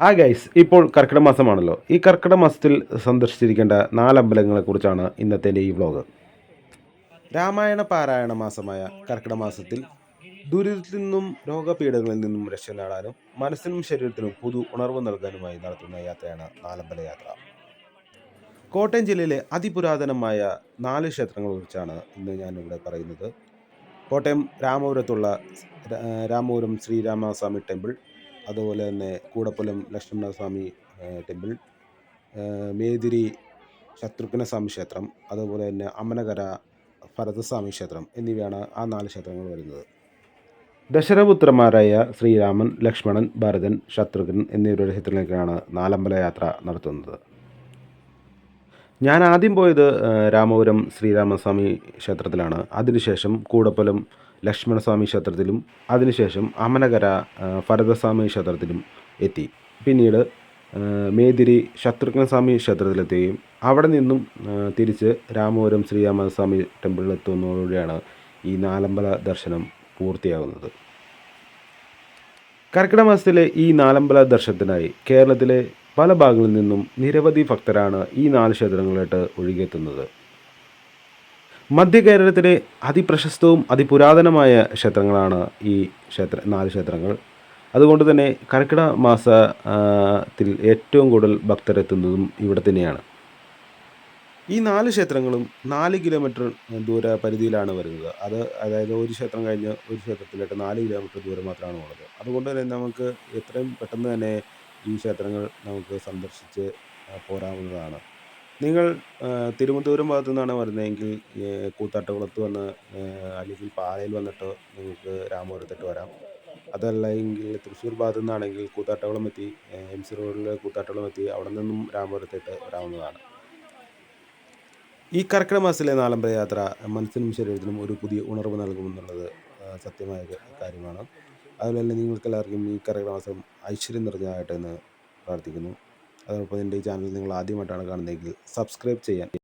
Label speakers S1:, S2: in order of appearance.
S1: ആ ഗൈസ് ഇപ്പോൾ കർക്കിടക മാസമാണല്ലോ. ഈ കർക്കിടക മാസത്തിൽ സന്ദർശിച്ചിരിക്കേണ്ട നാലമ്പലങ്ങളെക്കുറിച്ചാണ് ഇന്നത്തെ ഈ വ്ലോഗ് രാമായണ പാരായണ മാസമായ കർക്കിടക മാസത്തിൽ ദുരിതത്തിൽ നിന്നും രോഗപീഠകളിൽ നിന്നും രക്ഷ നേടാനും മനസ്സിനും ശരീരത്തിനും പുതു ഉണർവ് നൽകാനുമായി നടത്തുന്ന യാത്രയാണ് നാലമ്പല യാത്ര. കോട്ടയം ജില്ലയിലെ അതിപുരാതനമായ നാല് ക്ഷേത്രങ്ങളെക്കുറിച്ചാണ് ഇന്ന് ഞാനിവിടെ പറയുന്നത്. കോട്ടയം രാമപുരത്തുള്ള രാമപുരം ശ്രീരാമസ്വാമി ടെമ്പിൾ അതുപോലെ തന്നെ കൂടപ്പുലം ലക്ഷ്മണസ്വാമി സ്വാമി ടെമ്പിൾ മേതിരി ശത്രുഘ്ന സ്വാമി ക്ഷേത്രം അതുപോലെ തന്നെ അമ്മനകര ഭരതസ്വാമി ക്ഷേത്രം എന്നിവയാണ് ആ നാല് ക്ഷേത്രങ്ങൾ വരുന്നത്. ദശരപുത്രന്മാരായ ശ്രീരാമൻ ലക്ഷ്മണൻ ഭരതൻ ശത്രുഘ്നൻ എന്നിവരുടെ ക്ഷേത്രത്തിലേക്കാണ് നാലമ്പല യാത്ര നടത്തുന്നത്. ഞാൻ ആദ്യം പോയത് രാമപുരം ശ്രീരാമസ്വാമി ക്ഷേത്രത്തിലാണ്. അതിനുശേഷം കൂടപ്പലം ലക്ഷ്മണസ്വാമി ക്ഷേത്രത്തിലും അതിനുശേഷം അമനകര ഭരതസ്വാമി ക്ഷേത്രത്തിലും എത്തി. പിന്നീട് മേതിരി ശത്രുഘ്നസ്വാമി ക്ഷേത്രത്തിലെത്തുകയും അവിടെ നിന്നും തിരിച്ച് രാമപുരം ശ്രീരാമസ്വാമി എത്തുന്നതോടെയാണ് ഈ നാലമ്പല ദർശനം പൂർത്തിയാകുന്നത്. കർക്കിടക മാസത്തിലെ ഈ നാലമ്പല ദർശനത്തിനായി കേരളത്തിലെ പല ഭാഗങ്ങളിൽ നിന്നും നിരവധി ഭക്തരാണ് ഈ നാല് ക്ഷേത്രങ്ങളിലോട്ട് ഒഴുകിയെത്തുന്നത്. മധ്യ കേരളത്തിലെ അതിപ്രശസ്തവും അതിപുരാതനമായ ക്ഷേത്രങ്ങളാണ് ഈ ക്ഷേത്ര നാല് ക്ഷേത്രങ്ങൾ. അതുകൊണ്ട് തന്നെ കർക്കിട മാസത്തിൽ ത്തിൽ ഏറ്റവും കൂടുതൽ ഭക്തരെത്തുന്നതും ഇവിടെ തന്നെയാണ്. ഈ നാല് ക്ഷേത്രങ്ങളും നാല് കിലോമീറ്റർ ദൂര പരിധിയിലാണ് വരുന്നത്. അത് അതായത് ഒരു ക്ഷേത്രം കഴിഞ്ഞ് ഒരു ക്ഷേത്രത്തിലേക്ക് നാല് കിലോമീറ്റർ ദൂരം മാത്രമാണ് ഉള്ളത്. അതുകൊണ്ട് തന്നെ നമുക്ക് എത്രയും പെട്ടെന്ന് തന്നെ ഈ ക്ഷേത്രങ്ങൾ നമുക്ക് സന്ദർശിച്ച് പോരാവുന്നതാണ്. നിങ്ങൾ തിരുവനന്തപുരം ഭാഗത്തു നിന്നാണ് വരുന്നതെങ്കിൽ കൂത്താട്ടുകുളത്ത് വന്ന് അല്ലെങ്കിൽ പാലയിൽ വന്നിട്ട് നിങ്ങൾക്ക് രാമപുരത്തിട്ട് വരാം. അതല്ല എങ്കിൽ തൃശ്ശൂർ ഭാഗത്തു നിന്നാണെങ്കിൽ കൂത്താട്ടുകുളം എത്തി എം സി റോഡിൽ കൂത്താട്ടുകുളം എത്തി അവിടെ നിന്നും രാമപുരത്തിട്ട് വരാവുന്നതാണ്. ഈ കർക്കിടക മാസത്തിലെ നാലമ്പല യാത്ര മനസ്സിനും ശരീരത്തിനും ഒരു പുതിയ ഉണർവ് നൽകുമെന്നുള്ളത് സത്യമായ കാര്യമാണ്. അതുപോലെ തന്നെ നിങ്ങൾക്കെല്ലാവർക്കും ഈ കർക്കിടക മാസം ഐശ്വര്യം നിറഞ്ഞതായിട്ടെന്ന് പ്രാർത്ഥിക്കുന്നു. അതോടൊപ്പം എന്റെ ഈ ചാനൽ നിങ്ങൾ ആദ്യമായിട്ടാണ് കാണുന്നതെങ്കിൽ സബ്സ്ക്രൈബ് ചെയ്യാൻ